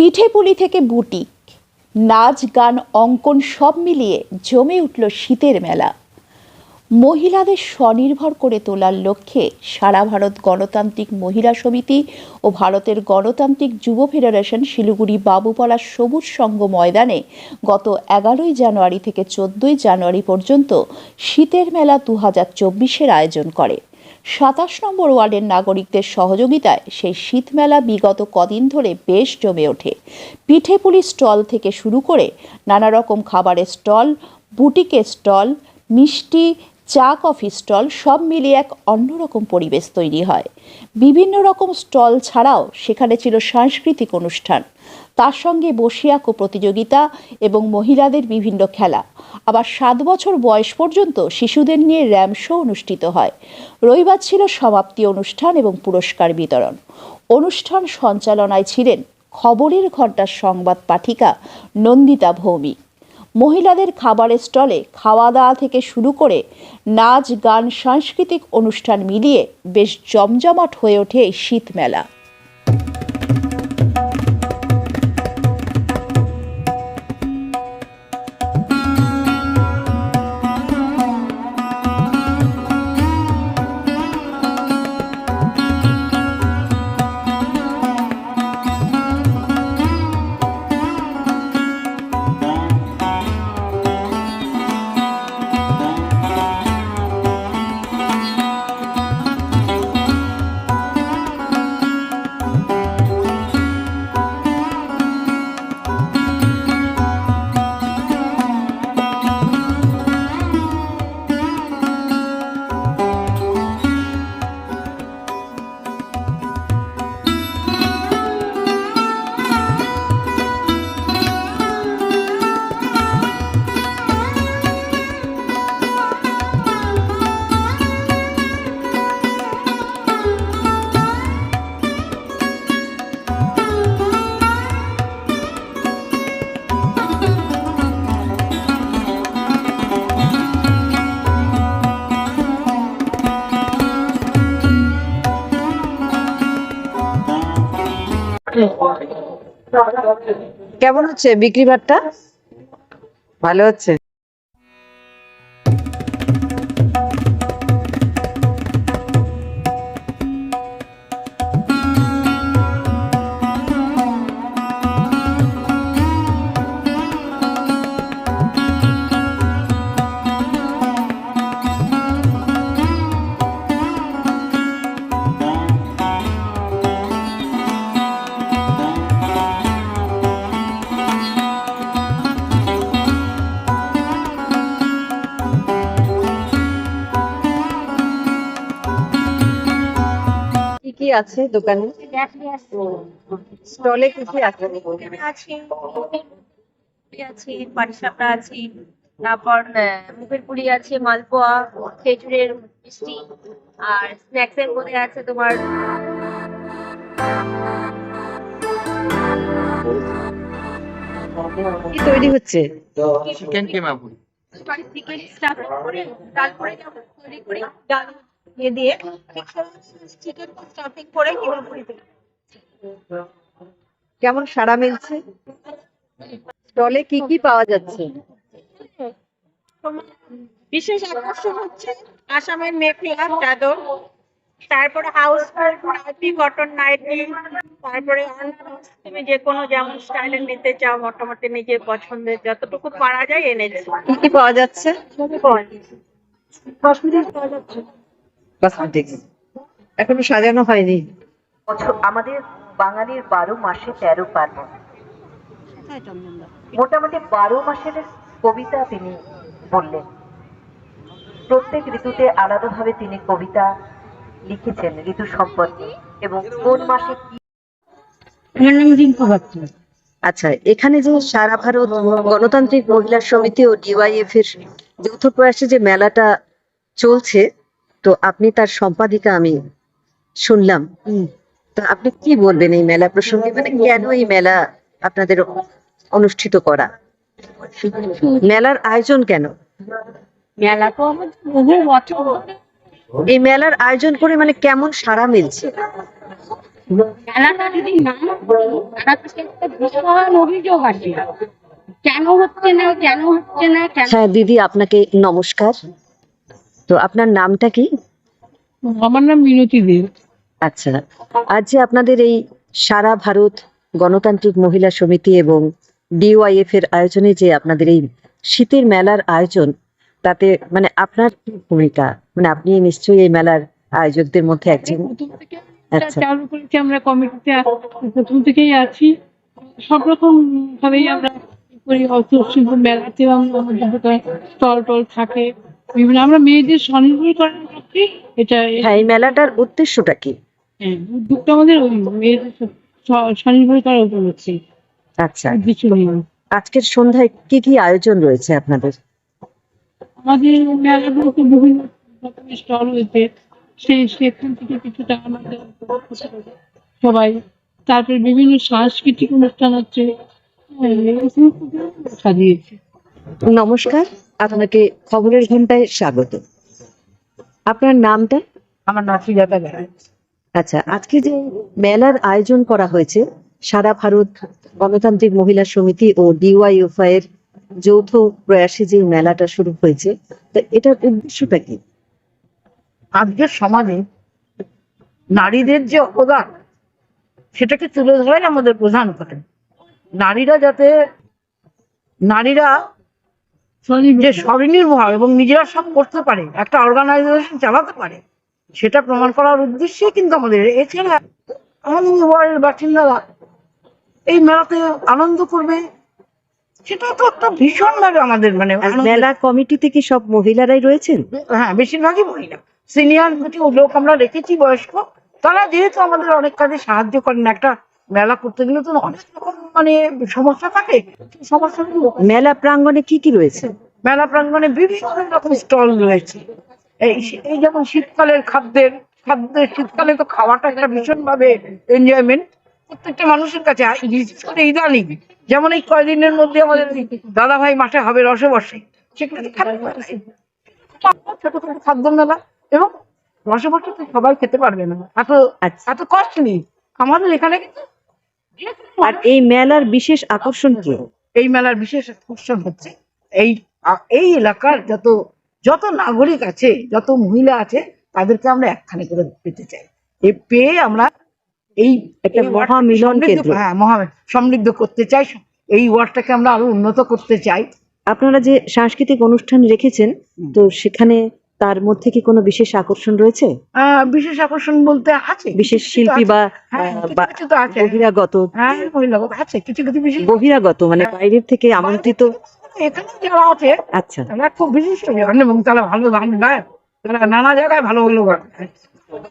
পিঠেপুলি থেকে বুটিক, নাচ, গান, অঙ্কন সব মিলিয়ে জমে উঠল শীতের মেলা। মহিলাদের স্বনির্ভর করে তোলার লক্ষ্যে সারা ভারত গণতান্ত্রিক মহিলা সমিতি ও ভারতের গণতান্ত্রিক যুব ফেডারেশন শিলিগুড়ি বাবুপাড়া সবুজ সংঘ ময়দানে গত এগারোই জানুয়ারি থেকে চোদ্দই জানুয়ারি পর্যন্ত শীতের মেলা দু হাজার চব্বিশের আয়োজন করে। সাতাশ নম্বর ওয়ার্ডের নাগরিকদের সহযোগিতায় সেই শীতমেলা বিগত কদিন ধরে বেশ জমে ওঠে। পিঠেপুলি স্টল থেকে শুরু করে নানা রকম খাবারের স্টল, বুটিকের স্টল, মিষ্টি, চা কফি স্টল সব মিলিয়ে এক অন্যরকম পরিবেশ তৈরি হয়। বিভিন্ন রকম স্টল ছাড়াও সেখানে ছিল সাংস্কৃতিক অনুষ্ঠান। তার সঙ্গে বসিয়াকো প্রতিযোগিতা এবং মহিলাদের বিভিন্ন খেলা। আবার সাত বছর বয়স পর্যন্ত শিশুদের নিয়ে র্যাম শো অনুষ্ঠিত হয়। রবিবার ছিল সমাপ্তি অনুষ্ঠান এবং পুরস্কার বিতরণ। অনুষ্ঠান সঞ্চালনায় ছিলেন খবরের ঘণ্টার সংবাদ পাঠিকা নন্দিতা ভৌমিক। মহিলাদের খাবারের স্টলে খাওয়া দাওয়া থেকে শুরু করে নাচ, গান, সাংস্কৃতিক অনুষ্ঠান মিলিয়ে বেশ জমজমাট হয়ে ওঠে এই শীত মেলা কেমন হচ্ছে? বিক্রি ভালো হচ্ছে? আছে দোকানে? স্টলে কি কি আছে? আছে আছে পাটিসাপটা আছে তারপর মুখের পুরি আছে মালপোয়া খেজুরের মিষ্টি আর স্ন্যাক্স এর মধ্যে আছে তোমার কি তৈরি হচ্ছে? চিকেন কিমা পুরি তারপরে যেমন তৈরি করি ডাল দিয়ে দিয়ে চিকেন স্টাফিং করে কেমন সাড়া মিলছে? স্টলে কি কি পাওয়া যাচ্ছে? বিশেষ আকর্ষণ হচ্ছে আসামের মেখলা চাদর তারপরে হাউস নাইটি কটন নাইটি তারপরে তুমি যে কোনো যেমন স্টাইলের নিতে চাও মোটামুটি নিজের পছন্দের যতটুকু পারা যায় এনেছি। কি কি পাওয়া যাচ্ছে? পাওয়া যাচ্ছে। কসমেটিক্স এখনও সাজানো হয়নি। আমাদের বাঙালির বারো মাসে তেরো পার্বণ। মোটামুটি বারো মাসের কবিতা তিনি বললেন। প্রত্যেক ঋতুতে আলাদাভাবে তিনি কবিতা লিখেছেন ঋতু সম্পর্কে এবং কোন মাসে কি আচ্ছা এখানে যে সারা ভারত গণতান্ত্রিক মহিলা সমিতি ও ডিওয়াইএফ এর যৌথ প্রয়াসে যে মেলাটা চলছে তো আপনি তার সম্পাদিকা আমি শুনলাম। তো আপনি কি বলবেন এই মেলা প্রসঙ্গে? মানে কেন এই মেলা আপনাদের অনুষ্ঠিত করা? মেলার আয়োজন কেন? মেলা তো আমাদের বহু বছর এই মেলার আয়োজন করে মানে কেমন সাড়া মিলছে? মেলাটা যদি না ভীষণ অভিযোগ আসে। কেন হচ্ছে না কেন হচ্ছে না হ্যাঁ দিদি আপনাকে নমস্কার। তো আপনার নামটা কি? আমার নাম মিনতি দে আচ্ছা আজ যে আপনাদের এই সারা ভারত গণতান্ত্রিক মহিলা সমিতি এবং ডিওয়াইএফ এর আয়োজনে যে আপনাদের এই শীতের মেলার আয়োজন তাতে মানে আপনার কি ভূমিকা? মানে আপনি নিশ্চয়ই এই মেলার আয়োজকদের মধ্যে একজন। আচ্ছা। চালু করেছি আমরা কমিটিতে প্রথম থেকেই আছি। সব রকম ভাবেই আমরা করি হস্তশিল্প মেলাতেও আমরা স্টল টল থাকে আমরা মেয়েদের স্বনির্ভর করার লক্ষ্যে এটা হ্যাঁ এই মেলাটার উদ্দেশ্যটা কি? হ্যাঁ, উদ্যোগটা আমাদের মেয়েদের স্বনির্ভর করার উপর হচ্ছে আচ্ছা। নিয়ে। আজকের সন্ধ্যায় কি কি আয়োজন রয়েছে আপনাদের? আমাদের মেলাগুলোতে বিভিন্ন রকমের স্টল হয়েছে সেই সেখান থেকে কিছুটা আমাদের সবাই। তারপরে বিভিন্ন সাংস্কৃতিক অনুষ্ঠান হচ্ছে। হ্যাঁ, সাজিয়েছে। নমস্কার। আপনাকে খবরের ঘন্টায় স্বাগত। আপনার নামটা? আমার নাসিরাটা গায়ে আচ্ছা আজকে যে মেলার আয়োজন করা হয়েছে সারা ভারত গণতান্ত্রিক মহিলা সমিতি ও ডিওয়াইএফআই এর যৌথ প্রয়াসে যে মেলাটা শুরু হয়েছে তা এটার উদ্দেশ্যটা কি? আজকের সমাজে নারীদের যে অবদান সেটাকে তুলে ধরাই আমাদের প্রধান কারণ নারীরা যাতে নারীরা যে স্বনির্ভর এবং নিজেরা সব করতে পারে একটা অর্গানাইজেশন চালাতে পারে সেটা প্রমাণ করার উদ্দেশ্যে কিন্তু আমাদের। এছাড়া বাসিন্দারা এই মেলাতে আনন্দ করবে সেটা তো একটা ভীষণ ভাবে আমাদের মানে মেলা কমিটিতে কি সব মহিলারাই রয়েছেন? হ্যাঁ বেশিরভাগই মহিলা। সিনিয়র কিছু লোক আমরা রেখেছি বয়স্ক। তারা যেহেতু আমাদের অনেক কাজে সাহায্য করেন একটা মেলা করতে গেলে তো অনেক রকম মানে সমস্যা থাকে? সেই সমস্যাগুলো মেলা প্রাঙ্গণে কি কি রয়েছে? মেলা প্রাঙ্গণে বিভিন্ন রকম স্টল রয়েছে। এই এই যেমন শীতকালের খাদ্যের খাদ্যের শীতকালে তো খাওয়াটা একটা ভীষণ ভাবে এনজয়মেন্ট প্রত্যেকটা মানুষের কাছে আর বিশেষ করে ইদানিং যেমন এই কয়দিনের মধ্যে আমাদের দাদা ভাই মাঠে হবে রসে বসে সেগুলো খাদ্য মেলা। খাদ্য মেলা এবং রসে বসে তো সবাই খেতে পারবে না। এত আচ্ছা। এত কস্টলি আমাদের এখানে কিন্তু আর এই মেলার বিশেষ আকর্ষণ কি? এই মেলার বিশেষ আকর্ষণ হচ্ছে এই এই এলাকার যত যত নাগরিক আছে যত মহিলা আছে তাদেরকে আমরা একখানে করে পেতে চাই। এই পেয়ে আমরা এই একটা মহামিলন হ্যাঁ মহা সমৃদ্ধ করতে চাই এই ওয়ার্ডটাকে আমরা আরও উন্নত করতে চাই। আপনারা যে সাংস্কৃতিক অনুষ্ঠান রেখেছেন তো সেখানে তার মধ্যে কি কোনো বিশেষ আকর্ষণ রয়েছে? বিশেষ আকর্ষণ বলতে আছে। বিশেষ শিল্পী বা হ্যাঁ, বহিরাগত। হ্যাঁ আছে। কিছু কিছু বিশেষ বহিরাগত মানে বাইরের থেকে আমন্ত্রিত? এখানে যারা আছে আচ্ছা। তারা খুব বিশিষ্ট। এবং তারা ভালো গান গায়। তারা নানা জায়গায় ভালো ভালো গান